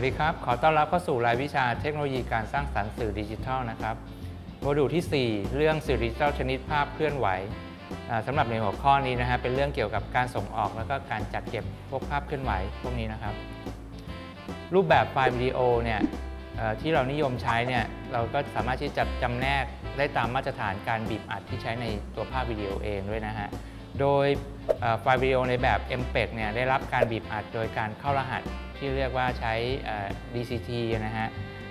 วัสดีครับ ขอต้อนรับเข้าสู่รายวิชาเทคโนโลยีการสร้างสรรค์สื่อดิจิทัลนะครับโมดูลที่ 4 เรื่องสื่อดิจิทัลชนิดภาพเคลื่อนไหวอ่าสำหรับในหัวข้อนี้นะฮะเป็นเรื่องเกี่ยวกับการส่งออกแล้วก็การจัดเก็บพวกภาพเคลื่อนไหวพวกนี้นะครับ รูปแบบไฟล์วิดีโอเนี่ยที่เรานิยมใช้เนี่ยเราก็สามารถที่จะจำแนกได้ตามมาตรฐานการบีบอัดที่ใช้ในตัวภาพวิดีโอเองด้วยนะฮะ โดยไฟล์วิดีโอในแบบ MPEG เนี่ยได้รับการบีบอัดโดยการเข้ารหัสที่เรียกว่าใช้ DCT นะฮะ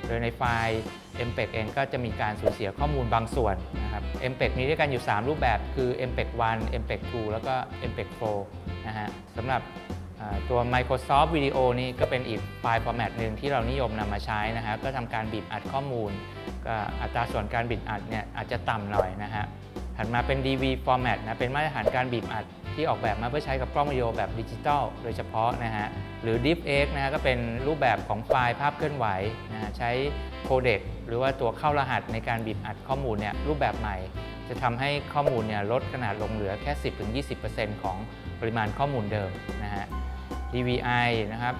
โดยในไฟล์ MPEG เองก็จะมีการสูญเสียข้อมูลบางส่วนนะครับ MPEG มีด้วยกันอยู่ 3 รูปแบบคือ MPEG 1 MPEG 2 แล้วก็ MPEG 4นะฮะสำหรับตัว Microsoft Video นี่ก็เป็นอีกไฟล์ format หนึ่งที่เรานิยมนำมาใช้นะฮะก็ทำการบีบอัดข้อมูล ก็อัตราส่วนการบีบอัดเนี่ยอาจจะต่ำหน่อยนะฮะ ถัดมาเป็น DV format นะเป็นมาตรฐานการบีบอัดที่ออกแบบมาเพื่อใช้กับกล้องวิดีโอแบบดิจิตอลโดยเฉพาะนะฮะหรือ DeepX นะฮะก็เป็นรูปแบบของไฟล์ภาพเคลื่อนไหวนะฮะใช้โคเดกหรือว่าตัวเข้ารหัสในการบีบอัดข้อมูลเนี่ยรูปแบบใหม่ จะทำให้ข้อมูลเนี่ยลดขนาดลงเหลือแค่ 10-20%ของปริมาณข้อมูลเดิมนะฮะ DVI นะครับ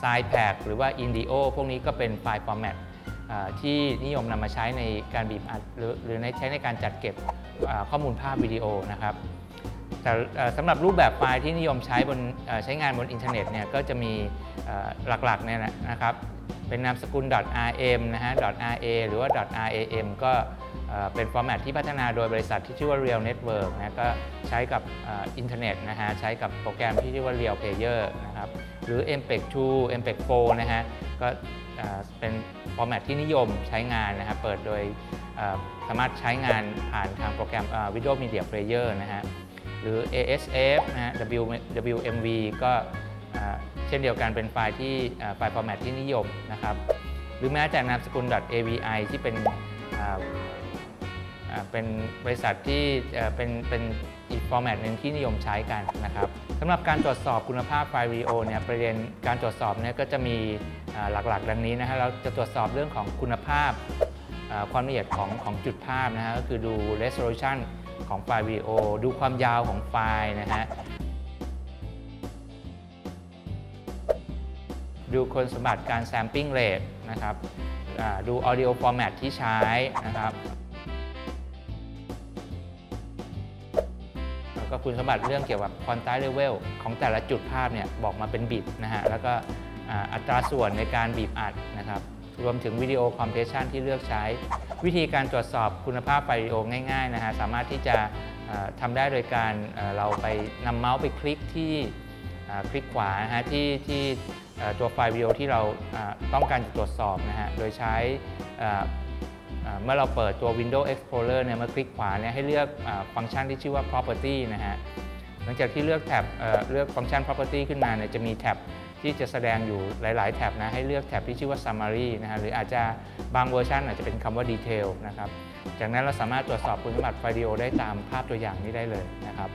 SidePack หรือว่า Indio พวกนี้ก็เป็นไฟล์ format ที่นิยมนำมาใช้ในการบีบอัดหรือในใช้ในการจัดเก็บข้อมูลภาพวิดีโอนะครับแต่สำหรับรูปแบบไฟล์ที่นิยมใช้บนใช้งานบนอินเทอร์เน็ตเนี่ยก็จะมีหลักๆเนี่ยนะครับเป็นนามสกุล .rm นะฮะ .ra หรือว่า .ram ก็ เป็นฟอร์แมตที่พัฒนาโดยบริษัทที่ชื่อว่า Real Network นะก็ใช้กับอินเทอร์เน็ตนะฮะใช้กับโปรแกรมที่ชื่อว่า Real Player นะครับหรือ MPEG 2 MPEG 4นะฮะก็เป็นฟอร์แมตที่นิยมใช้งานนะครับเปิดโดยสามารถใช้งานผ่านทางโปรแกรม Video Media Player นะฮะหรือ ASF นะฮะ WMV ก็เช่นเดียวกันเป็นไฟล์ที่ไฟล์ฟอร์แมตที่นิยมนะครับหรือแม้แต่นามสกุล .avi ที่เป็น เป็นบริษัทที่เป็นเป็นอีกฟอร์แมตหนึ่งที่นิยมใช้กันนะครับสำหรับการตรวจสอบคุณภาพไฟล์วิดีโอเนี่ยประเด็นการตรวจสอบเนี่ยก็จะมีหลักๆ ดังนี้นะฮะเราจะตรวจสอบเรื่องของคุณภาพความละเอียดของของจุดภาพนะฮะก็คือดู resolution ของไฟล์วิดีโอ ดูความยาวของไฟล์นะฮะดูคุณสมบัติการ sampling rate นะครับอ่าดู audio format ที่ใช้นะครับ ก็คุณสมบัติเรื่องเกี่ยวกับ quantile level ของแต่ละจุดภาพเนี่ยบอกมาเป็นบิตนะฮะแล้วก็อัตราส่วนในการบีบอัดนะครับรวมถึงวิดีโอคอมเพรสชันที่เลือกใช้ วิธีการตรวจสอบคุณภาพไฟล์วิดีโอง่ายๆนะฮะสามารถที่จะทำได้โดยการเราไปนำเมาส์ไปคลิกที่คลิกขวาฮะที่ที่ตัวไฟล์วิดีโอที่เราต้องการจะตรวจสอบนะฮะโดยใช้ เมื่อเราเปิดตัว Windows Explorer เนี่ยเมื่อคลิกขวาเนี่ยให้เลือกอฟังก์ชันที่ชื่อว่า property นะฮะหลังจากที่เลือกแท็บเเลือกฟังก์ชัน property ขึ้นมาเนี่ยจะมีแท็บที่จะแสดงอยู่หลาย ๆ แท็บนะให้เลือกแท็บที่ชื่อว่า summary นะฮะหรืออาจจะบางเวอร์ชันอาจจะเป็นคำว่า detail นะครับจากนั้นเราสามารถตรวจสอบคุณสมบัติไฟล์ดีโอได้ตามภาพตัวอย่างนี้ได้เลยนะครับ